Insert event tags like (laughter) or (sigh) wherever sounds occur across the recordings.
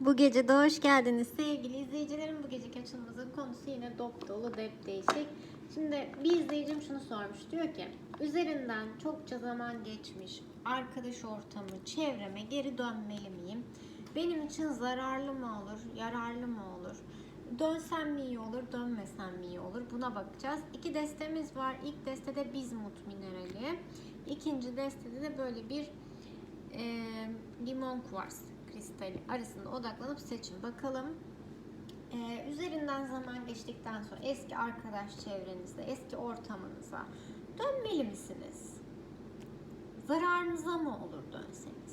Bu gece de hoş geldiniz sevgili izleyicilerim. Bu geceki açılımımızın konusu yine dop dolu dep değişik. Şimdi bir izleyicim şunu sormuş. Diyor ki üzerinden çokça zaman geçmiş arkadaş ortamı, çevreme geri dönmeli miyim? Benim için zararlı mı olur, yararlı mı olur? Dönsem mi iyi olur, dönmesem mi iyi olur? Buna bakacağız. İki destemiz var. İlk destede bizmut minerali. İkinci destede de böyle bir e, limon kuvars kristali arasında odaklanıp seçin. Bakalım e, üzerinden zaman geçtikten sonra eski arkadaş çevrenizde, eski ortamınıza dönmeli misiniz? Zararınıza mı olur dönseniz?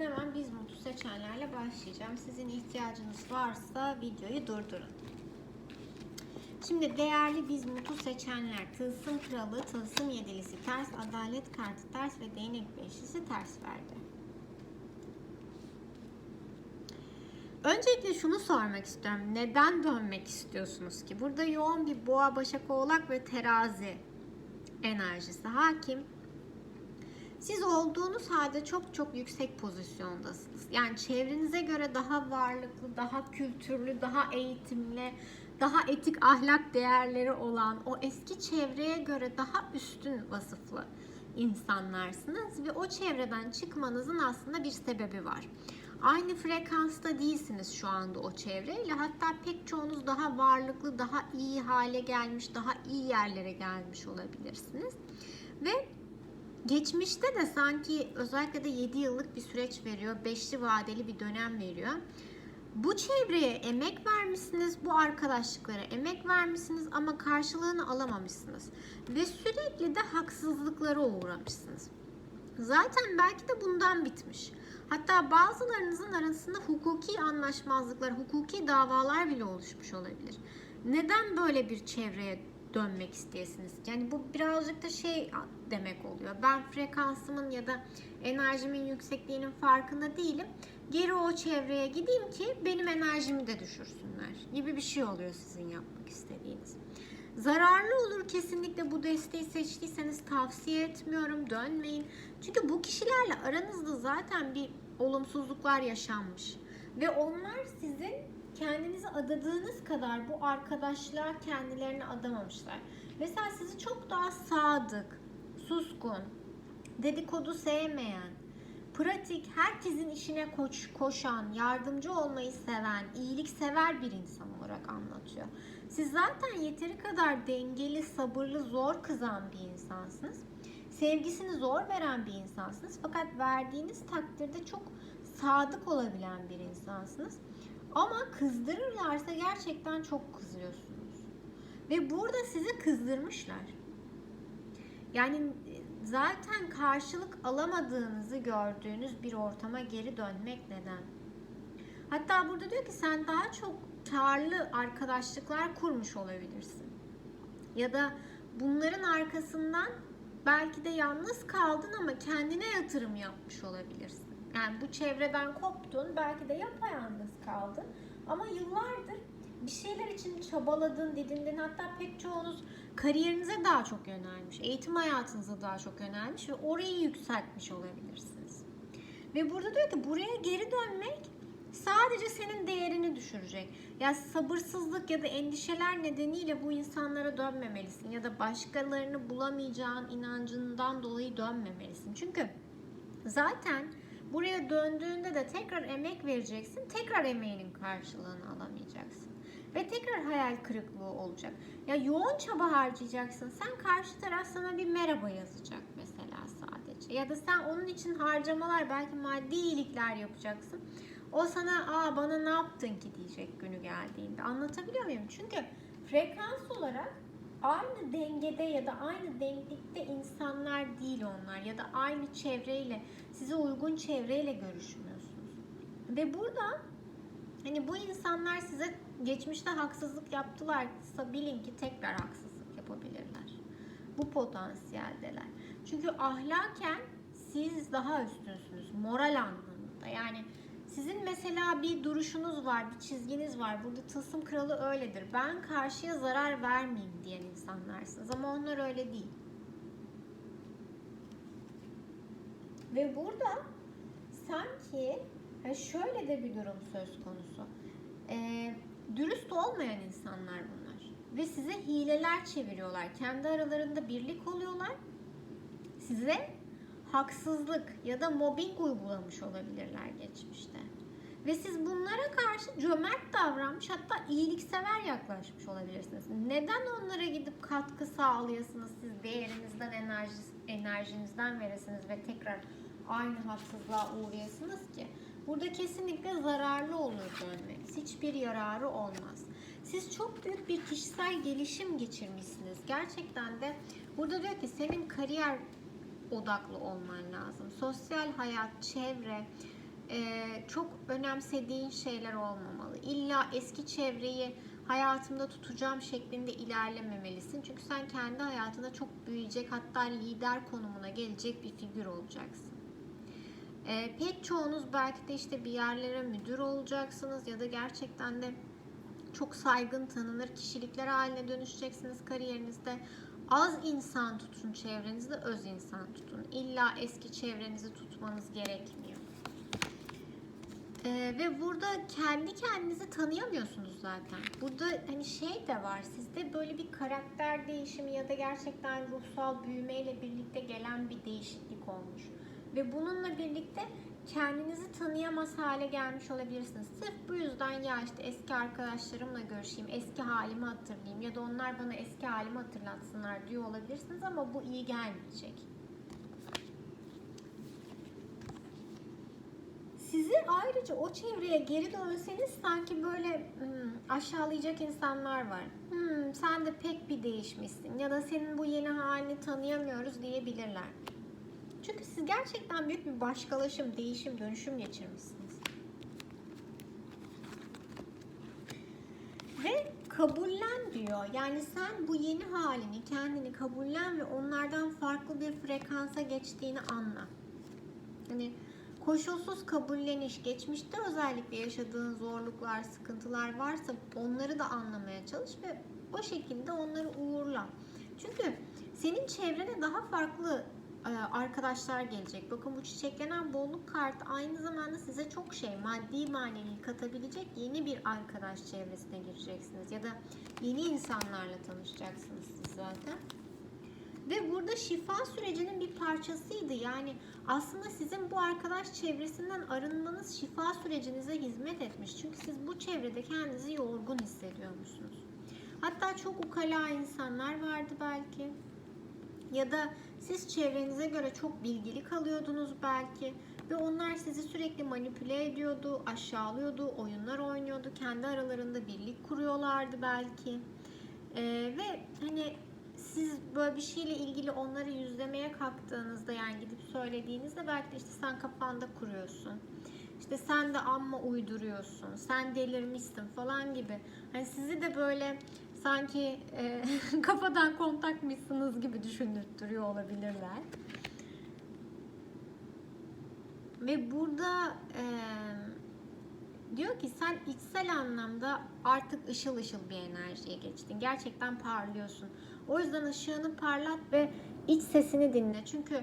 Hemen Bizmut'u seçenlerle başlayacağım. Sizin ihtiyacınız varsa videoyu durdurun. Şimdi değerli Bizmut'u seçenler Tılsım Kralı, Tılsım Yedilisi ters, Adalet Kartı ters ve Değnek Beşlisi ters verdi. Öncelikle şunu sormak istiyorum. Neden dönmek istiyorsunuz ki? Burada yoğun bir boğa, başak, oğlak ve terazi enerjisi hakim. Siz olduğunuz halde çok çok yüksek pozisyondasınız. Yani çevrenize göre daha varlıklı, daha kültürlü, daha eğitimli, daha etik ahlak değerleri olan o eski çevreye göre daha üstün vasıflı insanlarsınız ve o çevreden çıkmanızın aslında bir sebebi var. Aynı frekansta değilsiniz şu anda o çevreyle. Hatta pek çoğunuz daha varlıklı, daha iyi hale gelmiş, daha iyi yerlere gelmiş olabilirsiniz. Ve Geçmişte de sanki özellikle de 7 yıllık bir süreç veriyor. Beşli vadeli bir dönem veriyor. Bu çevreye emek vermişsiniz, bu arkadaşlıklara emek vermişsiniz ama karşılığını alamamışsınız. Ve sürekli de haksızlıklara uğramışsınız. Zaten belki de bundan bitmiş. Hatta bazılarınızın arasında hukuki anlaşmazlıklar, hukuki davalar bile oluşmuş olabilir. Neden böyle bir çevreye dönmek isteyesiniz? Yani bu birazcık da şey demek oluyor. Ben frekansımın ya da enerjimin yüksekliğinin farkında değilim. Geri o çevreye gideyim ki benim enerjimi de düşürsünler gibi bir şey oluyor sizin yapmak istediğiniz. Zararlı olur kesinlikle bu desteği seçtiyseniz tavsiye etmiyorum. Dönmeyin. Çünkü bu kişilerle aranızda zaten bir olumsuzluklar yaşanmış. Ve onlar sizin kendinizi adadığınız kadar bu arkadaşlar kendilerini adamamışlar. Mesela sizi çok daha sadık, suskun, dedikodu sevmeyen, pratik, herkesin işine koş, koşan, yardımcı olmayı seven, iyilik sever bir insan olarak anlatıyor. Siz zaten yeteri kadar dengeli, sabırlı, zor kızan bir insansınız. Sevgisini zor veren bir insansınız. Fakat verdiğiniz takdirde çok sadık olabilen bir insansınız. Ama kızdırırlarsa gerçekten çok kızıyorsunuz. Ve burada sizi kızdırmışlar. Yani zaten karşılık alamadığınızı gördüğünüz bir ortama geri dönmek neden? Hatta burada diyor ki sen daha çok karlı arkadaşlıklar kurmuş olabilirsin. Ya da bunların arkasından belki de yalnız kaldın ama kendine yatırım yapmış olabilirsin. Yani bu çevreden koptun, belki de yapayalnız kaldın. Ama yıllardır bir şeyler için çabaladın, didindin. Hatta pek çoğunuz kariyerinize daha çok yönelmiş, eğitim hayatınıza daha çok yönelmiş ve orayı yükseltmiş olabilirsiniz. Ve burada diyor ki buraya geri dönmek sadece senin değerini düşürecek. Ya sabırsızlık ya da endişeler nedeniyle bu insanlara dönmemelisin ya da başkalarını bulamayacağın inancından dolayı dönmemelisin. Çünkü zaten Buraya döndüğünde de tekrar emek vereceksin. Tekrar emeğinin karşılığını alamayacaksın. Ve tekrar hayal kırıklığı olacak. Ya yoğun çaba harcayacaksın. Sen karşı taraf sana bir merhaba yazacak mesela sadece. Ya da sen onun için harcamalar belki maddi iyilikler yapacaksın. O sana aa bana ne yaptın ki diyecek günü geldiğinde. Anlatabiliyor muyum? Çünkü frekans olarak aynı dengede ya da aynı denklikte insanlar değil onlar ya da aynı çevreyle size uygun çevreyle görüşmüyorsunuz. Ve burada hani bu insanlar size geçmişte haksızlık yaptılarsa bilin ki tekrar haksızlık yapabilirler. Bu potansiyeldeler. Çünkü ahlaken siz daha üstünsünüz moral anlamında. Yani Sizin mesela bir duruşunuz var, bir çizginiz var. Burada tılsım kralı öyledir. Ben karşıya zarar vermeyeyim diyen insanlarsınız ama onlar öyle değil. Ve burada sanki ha şöyle de bir durum söz konusu. Ee, dürüst olmayan insanlar bunlar. Ve size hileler çeviriyorlar. Kendi aralarında birlik oluyorlar. Size haksızlık ya da mobbing uygulamış olabilirler geçmişte. Ve siz bunlara karşı cömert davranmış hatta iyiliksever yaklaşmış olabilirsiniz. Neden onlara gidip katkı sağlayasınız siz değerinizden, enerji, enerjinizden veresiniz ve tekrar aynı haksızlığa uğrayasınız ki? Burada kesinlikle zararlı olur dönmeniz. Hiçbir yararı olmaz. Siz çok büyük bir kişisel gelişim geçirmişsiniz. Gerçekten de burada diyor ki senin kariyer odaklı olman lazım. Sosyal hayat, çevre, e, çok önemsediğin şeyler olmamalı. İlla eski çevreyi hayatımda tutacağım şeklinde ilerlememelisin. Çünkü sen kendi hayatında çok büyüyecek hatta lider konumuna gelecek bir figür olacaksın. E, pek çoğunuz belki de işte bir yerlere müdür olacaksınız ya da gerçekten de çok saygın tanınır kişilikler haline dönüşeceksiniz kariyerinizde. Az insan tutun çevrenizde, öz insan tutun. İlla eski çevrenizi tutmanız gerekmiyor. Ee, ve burada kendi kendinizi tanıyamıyorsunuz zaten. Burada hani şey de var sizde böyle bir karakter değişimi ya da gerçekten ruhsal büyümeyle birlikte gelen bir değişiklik olmuş. Ve bununla birlikte kendinizi tanıyamaz hale gelmiş olabilirsiniz. Sırf bu yüzden ya işte eski arkadaşlarımla görüşeyim, eski halimi hatırlayayım ya da onlar bana eski halimi hatırlatsınlar diyor olabilirsiniz ama bu iyi gelmeyecek. Sizi ayrıca o çevreye geri dönseniz sanki böyle hmm, aşağılayacak insanlar var. Hmm, sen de pek bir değişmişsin ya da senin bu yeni halini tanıyamıyoruz diyebilirler. Çünkü siz gerçekten büyük bir başkalaşım, değişim, dönüşüm geçirmişsiniz. Ve kabullen diyor. Yani sen bu yeni halini, kendini kabullen ve onlardan farklı bir frekansa geçtiğini anla. Hani koşulsuz kabulleniş, geçmişte özellikle yaşadığın zorluklar, sıkıntılar varsa onları da anlamaya çalış ve o şekilde onları uğurla. Çünkü senin çevrene daha farklı arkadaşlar gelecek. Bakın bu çiçeklenen bolluk kartı aynı zamanda size çok şey maddi manevi katabilecek yeni bir arkadaş çevresine gireceksiniz. Ya da yeni insanlarla tanışacaksınız siz zaten. Ve burada şifa sürecinin bir parçasıydı. Yani aslında sizin bu arkadaş çevresinden arınmanız şifa sürecinize hizmet etmiş. Çünkü siz bu çevrede kendinizi yorgun hissediyormuşsunuz. Hatta çok ukala insanlar vardı belki. Ya da siz çevrenize göre çok bilgili kalıyordunuz belki ve onlar sizi sürekli manipüle ediyordu, aşağılıyordu, oyunlar oynuyordu, kendi aralarında birlik kuruyorlardı belki. Ee, ve hani siz böyle bir şeyle ilgili onları yüzlemeye kalktığınızda yani gidip söylediğinizde belki de işte sen kafanda kuruyorsun. İşte sen de amma uyduruyorsun, sen delirmişsin falan gibi. Hani sizi de böyle sanki e, (laughs) kafadan kontakmışsınız gibi düşündürtüyor olabilirler. Ve burada e, diyor ki sen içsel anlamda artık ışıl ışıl bir enerjiye geçtin. Gerçekten parlıyorsun. O yüzden ışığını parlat ve iç sesini dinle. Çünkü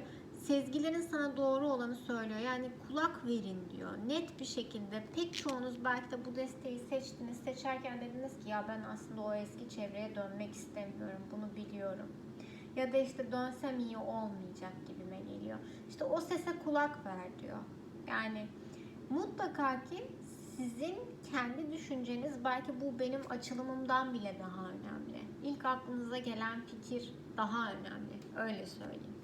sezgilerin sana doğru olanı söylüyor. Yani kulak verin diyor. Net bir şekilde pek çoğunuz belki de bu desteği seçtiniz. Seçerken dediniz ki ya ben aslında o eski çevreye dönmek istemiyorum. Bunu biliyorum. Ya da işte dönsem iyi olmayacak gibime geliyor. İşte o sese kulak ver diyor. Yani mutlaka ki sizin kendi düşünceniz belki bu benim açılımımdan bile daha önemli. İlk aklınıza gelen fikir daha önemli. Öyle söyleyeyim.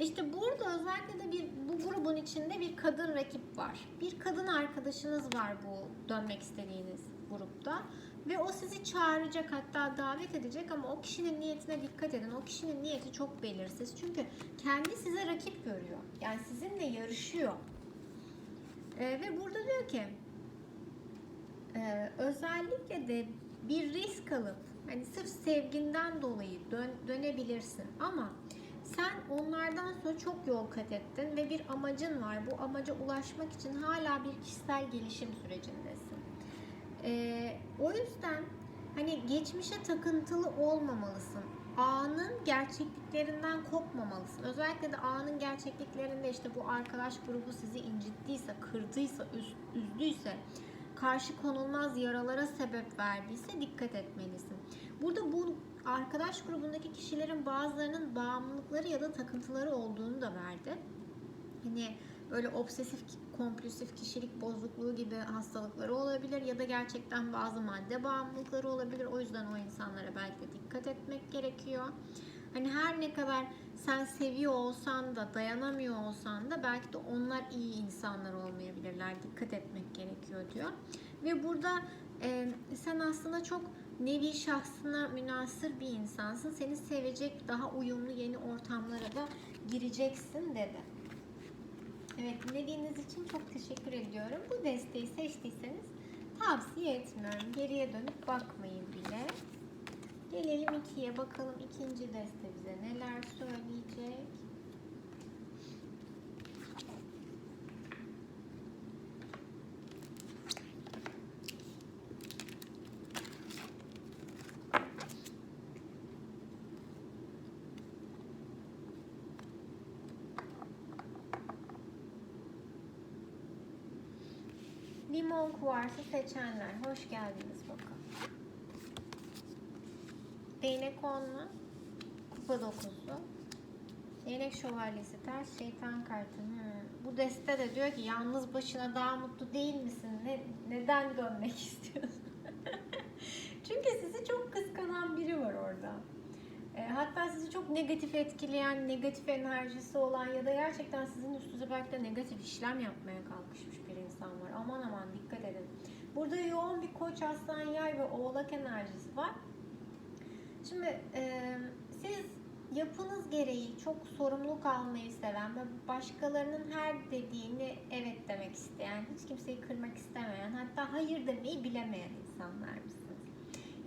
İşte burada özellikle de bir bu grubun içinde bir kadın rakip var. Bir kadın arkadaşınız var bu dönmek istediğiniz grupta ve o sizi çağıracak hatta davet edecek ama o kişinin niyetine dikkat edin. O kişinin niyeti çok belirsiz. Çünkü kendi size rakip görüyor. Yani sizinle yarışıyor. Ee, ve burada diyor ki e, özellikle de bir risk alıp hani sırf sevginden dolayı dön, dönebilirsin ama onlardan sonra çok yol kat ettin ve bir amacın var. Bu amaca ulaşmak için hala bir kişisel gelişim sürecindesin. Ee, o yüzden hani geçmişe takıntılı olmamalısın. Anın gerçekliklerinden kopmamalısın. Özellikle de anın gerçekliklerinde işte bu arkadaş grubu sizi incittiyse, kırdıysa, üz- üzdüyse, karşı konulmaz yaralara sebep verdiyse dikkat etmelisin. Burada bu arkadaş grubundaki kişilerin bazılarının bağımlılıkları ya da takıntıları olduğunu da verdi. Hani böyle obsesif kompulsif kişilik bozukluğu gibi hastalıkları olabilir ya da gerçekten bazı madde bağımlılıkları olabilir. O yüzden o insanlara belki de dikkat etmek gerekiyor. Hani her ne kadar sen seviyor olsan da dayanamıyor olsan da belki de onlar iyi insanlar olmayabilirler. Dikkat etmek gerekiyor diyor. Ve burada e, sen aslında çok nevi şahsına münasır bir insansın. Seni sevecek daha uyumlu yeni ortamlara da gireceksin dedi. Evet dinlediğiniz için çok teşekkür ediyorum. Bu desteği seçtiyseniz tavsiye etmiyorum. Geriye dönüp bakmayın bile. Gelelim ikiye bakalım ikinci deste bize neler söyleyecek. Limon kuvarsı seçenler hoş geldiniz bakalım. Değnek onlu, kupa dokuzu, değnek şövalyesi ters, şeytan kartı. Hmm. Bu deste de diyor ki yalnız başına daha mutlu değil misin? Ne, neden dönmek (laughs) istiyorsun? Çünkü sizi çok kıskanan biri var orada. E, çok negatif etkileyen, negatif enerjisi olan ya da gerçekten sizin üstünüze belki de negatif işlem yapmaya kalkışmış bir insan var. Aman aman dikkat edin. Burada yoğun bir koç, aslan, yay ve oğlak enerjisi var. Şimdi e, siz yapınız gereği çok sorumluluk almayı seven ve başkalarının her dediğini evet demek isteyen, hiç kimseyi kırmak istemeyen, hatta hayır demeyi bilemeyen insanlar mısınız?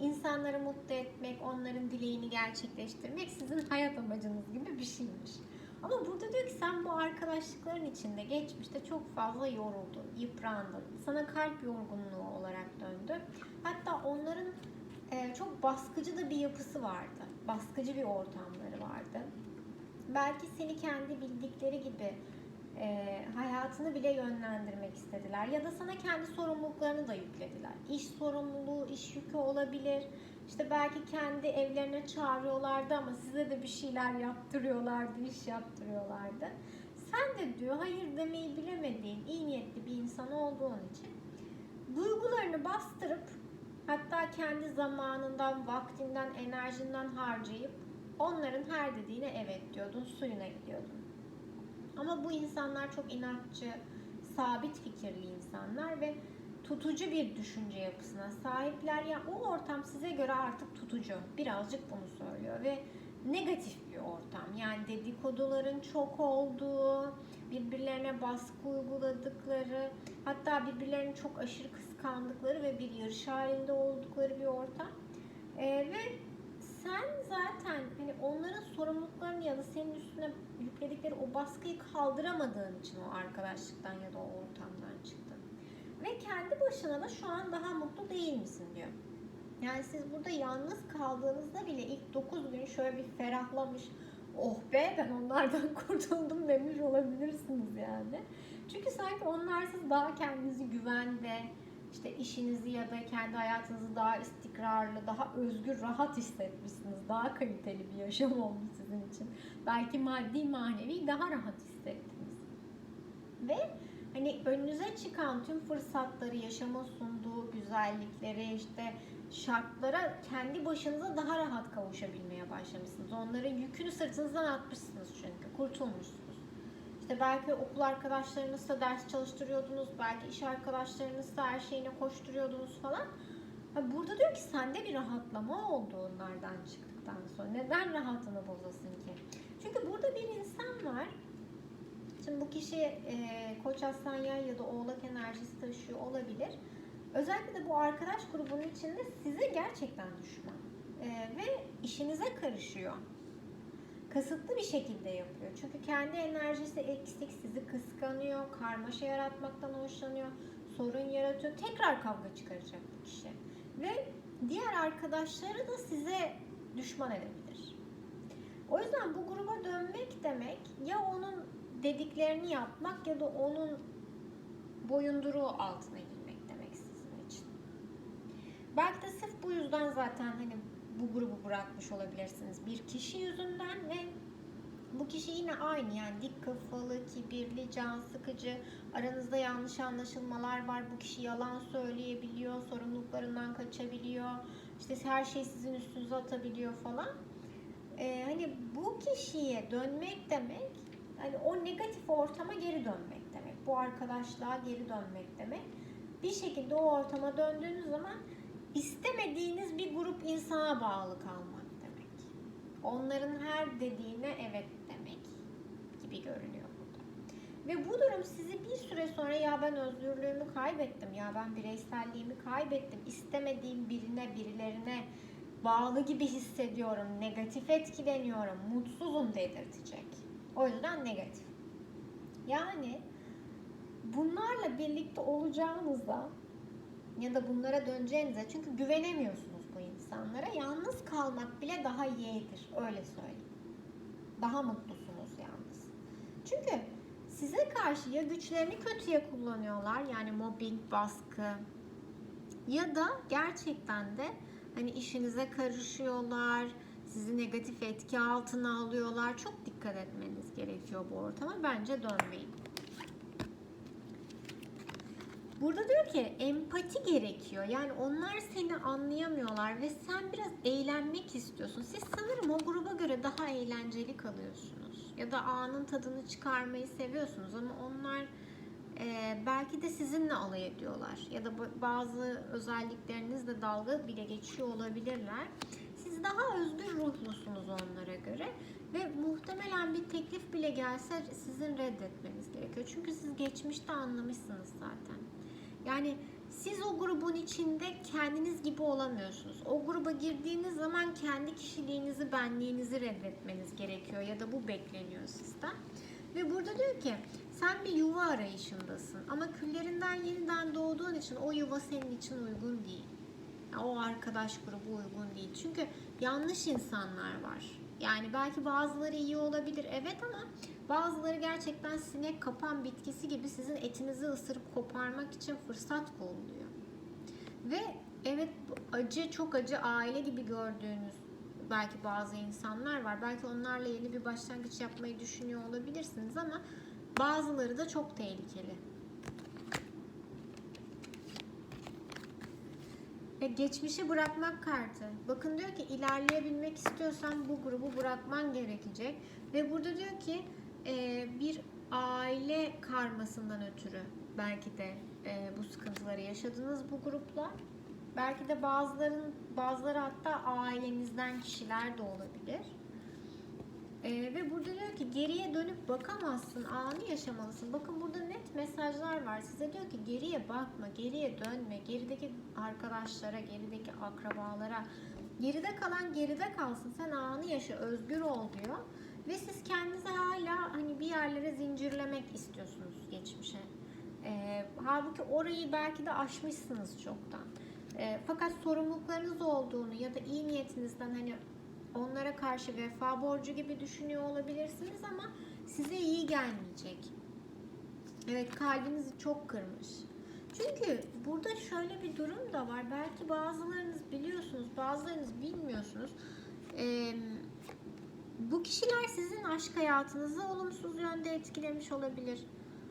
İnsanları mutlu etmek, onların dileğini gerçekleştirmek sizin hayat amacınız gibi bir şeymiş. Ama burada diyor ki sen bu arkadaşlıkların içinde geçmişte çok fazla yoruldun, yıprandın. Sana kalp yorgunluğu olarak döndü. Hatta onların e, çok baskıcı da bir yapısı vardı. Baskıcı bir ortamları vardı. Belki seni kendi bildikleri gibi e, hayatını bile yönlendirmek istediler. Ya da sana kendi sorumluluklarını da yüklediler. İş sorumluluğu, iş yükü olabilir. İşte belki kendi evlerine çağırıyorlardı ama size de bir şeyler yaptırıyorlardı, iş yaptırıyorlardı. Sen de diyor hayır demeyi bilemediğin, iyi niyetli bir insan olduğun için duygularını bastırıp hatta kendi zamanından, vaktinden, enerjinden harcayıp onların her dediğine evet diyordun, suyuna gidiyordun. Ama bu insanlar çok inatçı, sabit fikirli insanlar ve tutucu bir düşünce yapısına sahipler. Yani o ortam size göre artık tutucu. Birazcık bunu söylüyor ve negatif bir ortam. Yani dedikoduların çok olduğu, birbirlerine baskı uyguladıkları, hatta birbirlerini çok aşırı kıskandıkları ve bir yarış halinde oldukları bir ortam. Ee, ve sen zaten hani onların sorumluluklarını ya da senin üstüne yükledikleri o baskıyı kaldıramadığın için o arkadaşlıktan ya da o ortamdan çıktın. Ve kendi başına da şu an daha mutlu değil misin diyor. Yani siz burada yalnız kaldığınızda bile ilk 9 gün şöyle bir ferahlamış, oh be ben onlardan (laughs) kurtuldum demiş olabilirsiniz yani. Çünkü sanki onlarsız daha kendinizi güvende, işte işinizi ya da kendi hayatınızı daha istikrarlı, daha özgür, rahat hissetmişsiniz. Daha kaliteli bir yaşam olmuş sizin için. Belki maddi manevi daha rahat hissettiniz. Ve hani önünüze çıkan tüm fırsatları, yaşama sunduğu güzellikleri, işte şartlara kendi başınıza daha rahat kavuşabilmeye başlamışsınız. Onların yükünü sırtınızdan atmışsınız çünkü. Kurtulmuşsunuz. İşte belki okul arkadaşlarınızla ders çalıştırıyordunuz, belki iş arkadaşlarınızla her şeyine koşturuyordunuz falan. Burada diyor ki sende bir rahatlama oldu onlardan çıktıktan sonra. Neden rahatını bozasın ki? Çünkü burada bir insan var. Şimdi bu kişi e, Koç Aslan Yay ya da Oğlak enerjisi taşıyor olabilir. Özellikle de bu arkadaş grubunun içinde size gerçekten düşman. E, ve işinize karışıyor kasıtlı bir şekilde yapıyor. Çünkü kendi enerjisi eksik, sizi kıskanıyor, karmaşa yaratmaktan hoşlanıyor, sorun yaratıyor. Tekrar kavga çıkaracak bu kişi. Ve diğer arkadaşları da size düşman edebilir. O yüzden bu gruba dönmek demek ya onun dediklerini yapmak ya da onun boyunduruğu altına girmek demek sizin için. Belki de sırf bu yüzden zaten hani bu grubu bırakmış olabilirsiniz. Bir kişi yüzünden ve bu kişi yine aynı yani dik kafalı, kibirli, can sıkıcı, aranızda yanlış anlaşılmalar var. Bu kişi yalan söyleyebiliyor, sorumluluklarından kaçabiliyor. İşte her şey sizin üstünüze atabiliyor falan. Ee, hani bu kişiye dönmek demek hani o negatif ortama geri dönmek demek. Bu arkadaşlığa geri dönmek demek. Bir şekilde o ortama döndüğünüz zaman istemediğiniz bir grup insana bağlı kalmak demek. Onların her dediğine evet demek gibi görünüyor burada. Ve bu durum sizi bir süre sonra ya ben özgürlüğümü kaybettim, ya ben bireyselliğimi kaybettim, istemediğim birine, birilerine bağlı gibi hissediyorum, negatif etkileniyorum, mutsuzum dedirtecek. O yüzden negatif. Yani bunlarla birlikte olacağınızda ya da bunlara döneceğinize çünkü güvenemiyorsunuz bu insanlara. Yalnız kalmak bile daha iyidir. Öyle söyleyeyim. Daha mutlusunuz yalnız. Çünkü size karşı ya güçlerini kötüye kullanıyorlar yani mobbing, baskı ya da gerçekten de hani işinize karışıyorlar, sizi negatif etki altına alıyorlar. Çok dikkat etmeniz gerekiyor bu ortama. Bence dönmeyin. Burada diyor ki empati gerekiyor. Yani onlar seni anlayamıyorlar ve sen biraz eğlenmek istiyorsun. Siz sanırım o gruba göre daha eğlenceli kalıyorsunuz. Ya da anın tadını çıkarmayı seviyorsunuz ama onlar e, belki de sizinle alay ediyorlar. Ya da ba- bazı özelliklerinizle dalga bile geçiyor olabilirler. Siz daha özgür ruhlusunuz onlara göre ve muhtemelen bir teklif bile gelse sizin reddetmeniz gerekiyor. Çünkü siz geçmişte anlamışsınız zaten. Yani siz o grubun içinde kendiniz gibi olamıyorsunuz. O gruba girdiğiniz zaman kendi kişiliğinizi, benliğinizi reddetmeniz gerekiyor ya da bu bekleniyor sizden. Ve burada diyor ki sen bir yuva arayışındasın ama küllerinden yeniden doğduğun için o yuva senin için uygun değil. Ya o arkadaş grubu uygun değil. Çünkü yanlış insanlar var. Yani belki bazıları iyi olabilir evet ama bazıları gerçekten sinek kapan bitkisi gibi sizin etinizi ısırıp koparmak için fırsat kolluyor. Ve evet acı çok acı aile gibi gördüğünüz belki bazı insanlar var. Belki onlarla yeni bir başlangıç yapmayı düşünüyor olabilirsiniz ama bazıları da çok tehlikeli. Ve geçmişi bırakmak kartı. Bakın diyor ki ilerleyebilmek istiyorsan bu grubu bırakman gerekecek. Ve burada diyor ki e, bir aile karmasından ötürü belki de e, bu sıkıntıları yaşadınız bu grupla. Belki de bazıların bazıları hatta ailenizden kişiler de olabilir. Ee, ve burada diyor ki geriye dönüp bakamazsın, anı yaşamalısın. Bakın burada net mesajlar var. Size diyor ki geriye bakma, geriye dönme, gerideki arkadaşlara, gerideki akrabalara. Geride kalan geride kalsın. Sen anı yaşa, özgür ol diyor. Ve siz kendinizi hala hani bir yerlere zincirlemek istiyorsunuz geçmişe. Ee, halbuki orayı belki de aşmışsınız çoktan. Ee, fakat sorumluluklarınız olduğunu ya da iyi niyetinizden hani onlara karşı vefa borcu gibi düşünüyor olabilirsiniz ama size iyi gelmeyecek. Evet kalbinizi çok kırmış. Çünkü burada şöyle bir durum da var. Belki bazılarınız biliyorsunuz, bazılarınız bilmiyorsunuz. Ee, bu kişiler sizin aşk hayatınızı olumsuz yönde etkilemiş olabilir.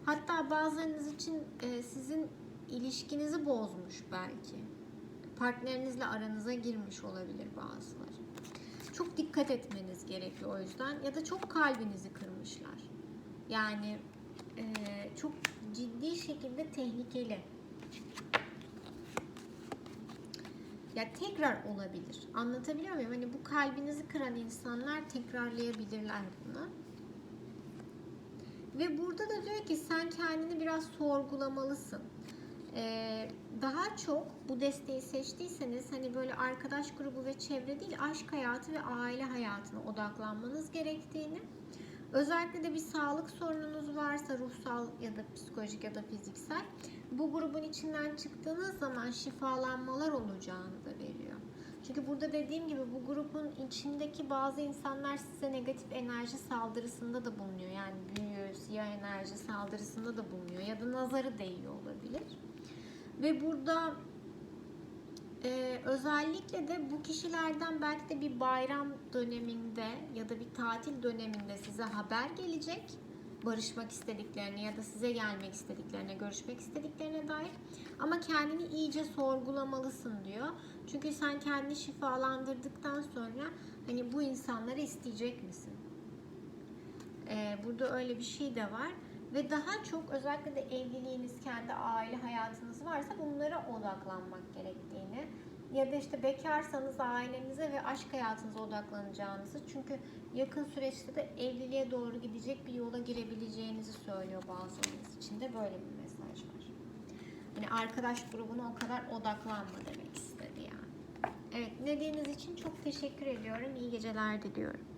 Hatta bazılarınız için e, sizin ilişkinizi bozmuş belki. Partnerinizle aranıza girmiş olabilir bazıları. Çok dikkat etmeniz gerekiyor o yüzden. Ya da çok kalbinizi kırmışlar. Yani e, çok ciddi şekilde tehlikeli. Ya tekrar olabilir. Anlatabiliyor muyum? Hani bu kalbinizi kıran insanlar tekrarlayabilirler bunu. Ve burada da diyor ki sen kendini biraz sorgulamalısın. Ee, daha çok bu desteği seçtiyseniz hani böyle arkadaş grubu ve çevre değil aşk hayatı ve aile hayatına odaklanmanız gerektiğini özellikle de bir sağlık sorununuz varsa ruhsal ya da psikolojik ya da fiziksel bu grubun içinden çıktığınız zaman şifalanmalar olacağını da veriyor. Çünkü burada dediğim gibi bu grubun içindeki bazı insanlar size negatif enerji saldırısında da bulunuyor. Yani büyü, siyah enerji saldırısında da bulunuyor ya da nazarı değiyor olabilir. Ve burada e, özellikle de bu kişilerden belki de bir bayram döneminde ya da bir tatil döneminde size haber gelecek. Barışmak istediklerine ya da size gelmek istediklerine, görüşmek istediklerine dair. Ama kendini iyice sorgulamalısın diyor. Çünkü sen kendini şifalandırdıktan sonra hani bu insanları isteyecek misin? Ee, burada öyle bir şey de var. Ve daha çok özellikle de evliliğiniz, kendi aile hayatınız varsa bunlara odaklanmak gerektiğini ya da işte bekarsanız ailenize ve aşk hayatınıza odaklanacağınızı çünkü yakın süreçte de evliliğe doğru gidecek bir yola girebileceğinizi söylüyor bazılarınız için de böyle bir mesaj var. Hani arkadaş grubuna o kadar odaklanma demek istedi yani. Evet, ne dediğiniz için çok teşekkür ediyorum. İyi geceler diliyorum.